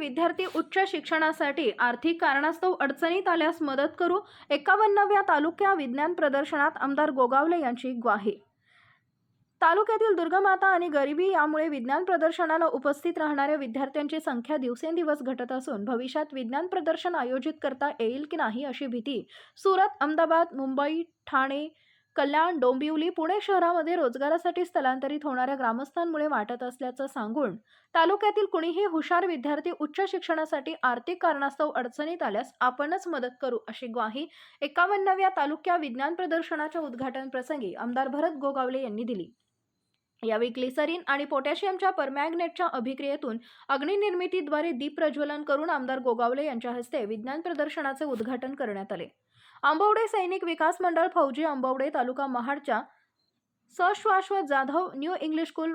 विद्यार्थी उच्च शिक्षणासाठी आर्थिक कारणास्तव अडचणीत आल्यास मदत करू एकावन्नव्या तालुक्या विज्ञान प्रदर्शनात आमदार गोगावले यांची ग्वाही. तालुक्यातील दुर्गमाता आणि गरिबी यामुळे विज्ञान प्रदर्शनाला उपस्थित राहणाऱ्या विद्यार्थ्यांची संख्या दिवसेंदिवस घटत असून भविष्यात विज्ञान प्रदर्शन आयोजित करता येईल की नाही अशी भीती सुरत अहमदाबाद मुंबई ठाणे कल्याण डोंबिवली पुणे शहरामध्ये रोजगारासाठी स्थलांतरित होणाऱ्या ग्रामस्थांमुळे वाटत असल्याचं सांगून तालुक्यातील कुणीही हुशार विद्यार्थी उच्च शिक्षणासाठी आर्थिक कारणास्तव अडचणीत आल्यास आपणच मदत करू अशी ग्वाही एकावन्नाव्या तालुक्या विज्ञान प्रदर्शनाच्या उद्घाटन प्रसंगी आमदार भरत गोगावले यांनी दिली. यावेळी ग्लिसरीन आणि पोटॅशियमच्या परमॅग्नेटच्या अभिक्रियेतून अग्निनिर्मितीद्वारे दीप प्रज्वलन करून आमदार गोगावले यांच्या हस्ते विज्ञान प्रदर्शनाचे उद्घाटन करण्यात आले. आंबवडे सैनिक विकास मंडळ फौजी आंबवडे तालुका महाडच्या सश्वाश्वत जाधव न्यू इंग्लिश स्कूल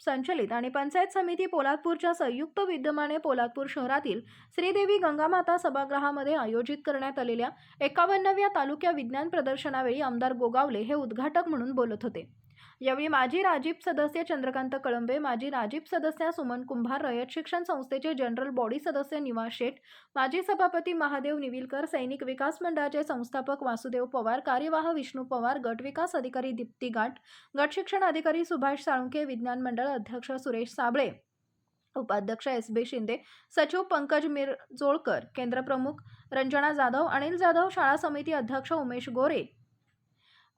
संचलित आणि पंचायत समिती पोलादपूरच्या संयुक्त विद्यमाने पोलादपूर शहरातील श्रीदेवी गंगामाता सभागृहामध्ये आयोजित करण्यात आलेल्या एकावन्नव्या तालुक्या विज्ञान प्रदर्शनावेळी आमदार गोगावले हे उद्घाटक म्हणून बोलत होते. यावेळी माजी राजीप सदस्य चंद्रकांत कळंबे माजी राजीप सदस्य सुमन कुंभार रयत शिक्षण संस्थेचे जनरल बॉडी सदस्य निवास शेठ माजी सभापती महादेव निविलकर सैनिक विकास मंडळाचे संस्थापक वासुदेव पवार कार्यवाह विष्णू पवार गट विकास अधिकारी दीप्ती गाठ गट शिक्षण अधिकारी सुभाष साळुंके विज्ञान मंडळ अध्यक्ष सुरेश साबळे उपाध्यक्ष एस बी शिंदे सचिव पंकज मिरजोळकर केंद्रप्रमुख रंजना जाधव अनिल जाधव शाळा समिती अध्यक्ष उमेश गोरे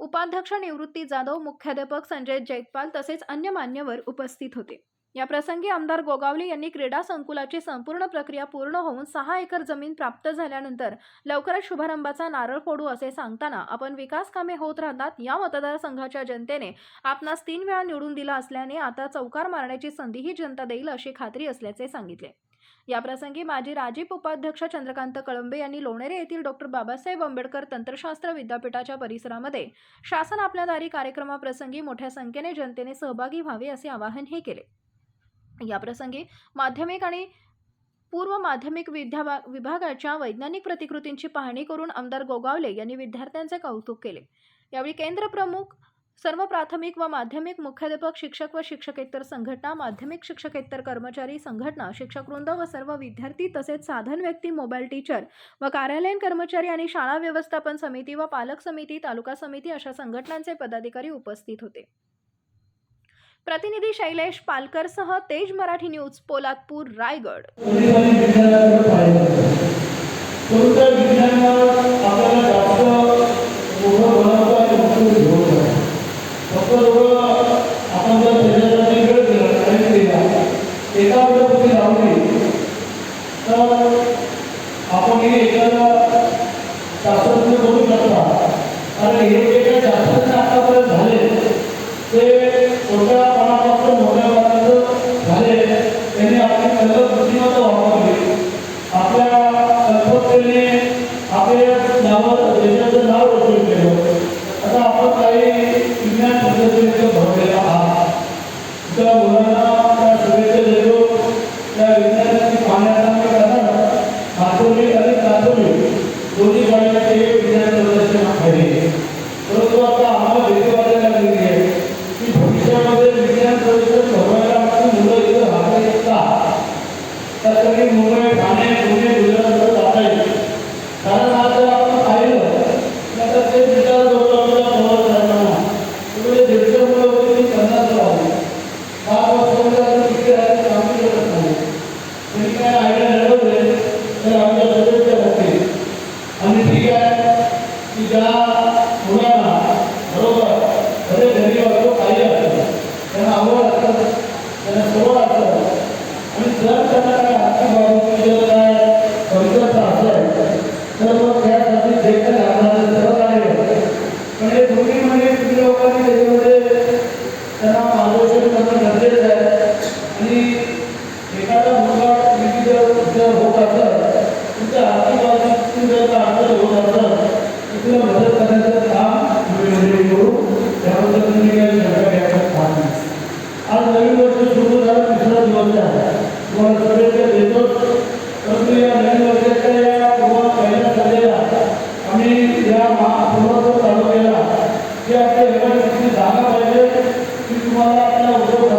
उपाध्यक्ष निवृत्ती जाधव मुख्याध्यापक संजय जैतपाल तसेच अन्य मान्यवर उपस्थित होते. या प्रसंगी आमदार गोगावले यांनी क्रीडा संकुलाची संपूर्ण प्रक्रिया पूर्ण होऊन सहा एकर जमीन प्राप्त झाल्यानंतर लवकरच शुभारंभाचा नारळ फोडू असे सांगताना आपण विकास कामे होत राहतात या मतदारसंघाच्या जनतेने आपणास तीन वेळा निवडून दिला असल्याने आता चौकार मारण्याची संधीही जनता देईल अशी खात्री असल्याचे सांगितले. याप्रसंगी माजी राजीप उपाध्यक्ष चंद्रकांत कळंबे यांनी लोणेरे येथील डॉक्टर बाबासाहेब आंबेडकर तंत्रशास्त्र विद्यापीठाच्या परिसरामध्ये शासन आपल्या दारी कार्यक्रमाप्रसंगी मोठ्या संख्येने जनतेने सहभागी व्हावे असे आवाहनही केले. याप्रसंगी माध्यमिक आणि पूर्व माध्यमिक विद्या विभागाच्या वैज्ञानिक प्रतिकृतींची पाहणी करून आमदार गोगावले यांनी विद्यार्थ्यांचे कौतुक केले. यावेळी केंद्र प्रमुख सर्व प्राथमिक व माध्यमिक मुख्याध्यापक शिक्षक व शिक्षकेतर संघटना माध्यमिक शिक्षकेतर कर्मचारी संघटना शिक्षकवृंद व सर्व विद्यार्थी तसेच साधन व्यक्ती मोबाईल टीचर व कार्यालयीन कर्मचारी आणि शाळा व्यवस्थापन समिती व पालक समिती तालुका समिती अशा संघटनांचे पदाधिकारी उपस्थित होते. प्रतिनिधी शैलेश पालकरसह तेज मराठी न्यूज पोलादपूर रायगड पोलिसांनी विज्ञानाकडे पाहिलं कोणत्या विज्ञानावर आपल्याला जास्त मोठं बनवतं आणि मोठं घेऊन जातं फक्त लोक आपण जर त्याच्यासाठी वेळ दिला टाईम दिला एका वेळेपुरती लावली तर आपण हे एखादा शास्त्रज्ञ बोलू शकता. कारण हे जे काही शास्त्रज्ञ आतापर्यंत झाले ते छोट्या पानापासून मोठ्या मोठ्यापणाचं झाले. त्यांनी आपली कल्पक बुद्धिमत्ता वापरली. आपल्या कल्पकतेने आपल्या नावावर देशाचं नाव रोशन केलं. आता आपण काही विज्ञान पद्धतीने भरलेलं आणि ठीक ಉದ್ಯೋಗ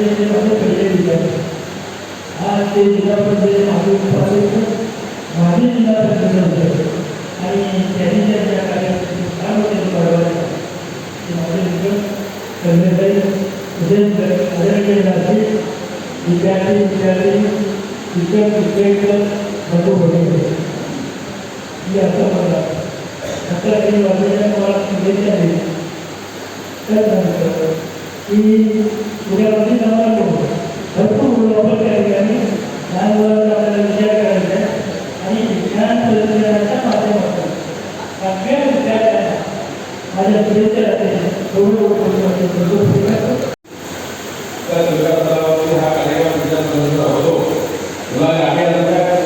त्यावेळी ते माझे पहिले विचार आज ते जिल्हा परिषदेचे माजी उपाध्यक्ष माजी जिल्हा परिषद होते आणि त्यांनी त्यांच्या कार्यासाठी काम केलं बरोबर आहे. ते माझे मित्र कन्याताई उदय आदरणीय राजे विद्यार्थी विद्यार्थी शिक्षक शिक्षक बंधू भगिनी मी असं म्हणतात अकरा काही वाजलेल्या मला शुभेच्छा दिली त्याच्यानंतर की उद्यापासून चांगला लोक भरपूर मुलं त्या ठिकाणी लहान मुलांचा आपल्याला विचार करायचा आहे आणि विज्ञान तंत्रज्ञानाच्या माध्यमातून. सगळ्या विद्यार्थ्यांना माझ्या शुभेच्छा राहते. एवढं त्या हा कार्यक्रम होतो मुलाने आम्ही आता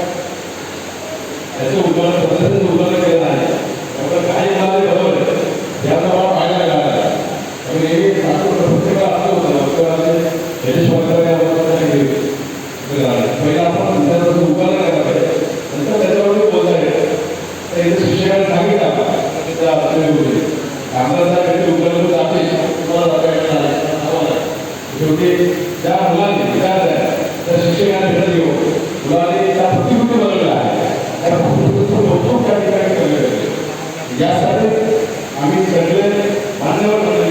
त्या मुलांनी त्या शिक्षकांना भेट देऊ त्या प्रतिकृती बनवलं आहे त्या प्रतिकृतीचं कौतुक त्या ठिकाणी आम्ही सगळे मान्यवर